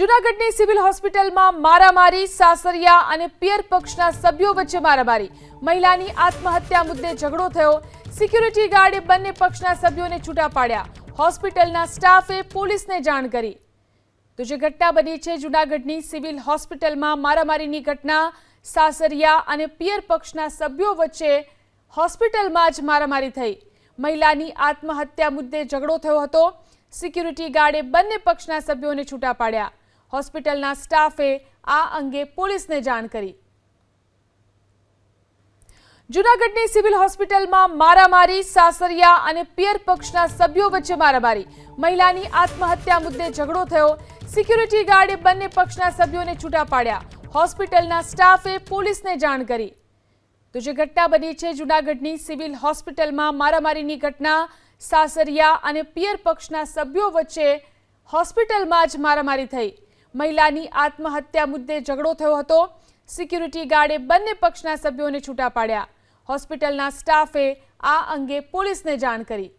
જૂનાગઢની સિવિલ હોસ્પિટલમાં મારામારી, સાસરિયા અને પિયર પક્ષના સભ્યો વચ્ચે મારામારી. મહિલાની આત્મહત્યા મુદ્દે ઝઘડો થયો. સિક્યુરિટી ગાર્ડે બંને પક્ષના સભ્યોને છૂટા પાડ્યા. હોસ્પિટલના સ્ટાફે પોલીસને જાણ કરી. તો જે ઘટના બની છે જૂનાગઢની સિવિલ હોસ્પિટલમાં મારામારીની ઘટના, સાસરિયા અને પિયર પક્ષના સભ્યો વચ્ચે હોસ્પિટલમાં જ મારામારી થઈ. મહિલાની આત્મહત્યા મુદ્દે ઝઘડો થયો હતો. સિક્યુરિટી ગાર્ડે બંને પક્ષના સભ્યોને છૂટા પાડ્યા. હોસ્પિટલના સ્ટાફે આ અંગે પોલીસને જાણ કરી. જૂનાગઢની સિવિલ હોસ્પિટલમાં મારામારી, સાસરિયા અને પિયર પક્ષના સભ્યો વચ્ચે મારામારી. મહિલાની આત્મહત્યા મુદ્દે ઝઘડો થયો. સિક્યુરિટી ગાર્ડે બંને પક્ષના સભ્યોને છૂટા પાડ્યા. હોસ્પિટલના સ્ટાફે પોલીસને જાણ કરી. તો જે ઘટના બની છે જૂનાગઢની સિવિલ હોસ્પિટલમાં મારામારીની ઘટના, સાસરિયા અને પિયર પક્ષના સભ્યો વચ્ચે હોસ્પિટલમાં જ મારામારી થઈ. મહિલાની આત્મહત્યા મુદ્દે ઝઘડો થયો હતો. સિક્યુરિટી ગાર્ડે બંને પક્ષના સભ્યોને છૂટા પાડ્યા. હોસ્પિટલના સ્ટાફે આ અંગે પોલીસને જાણ કરી.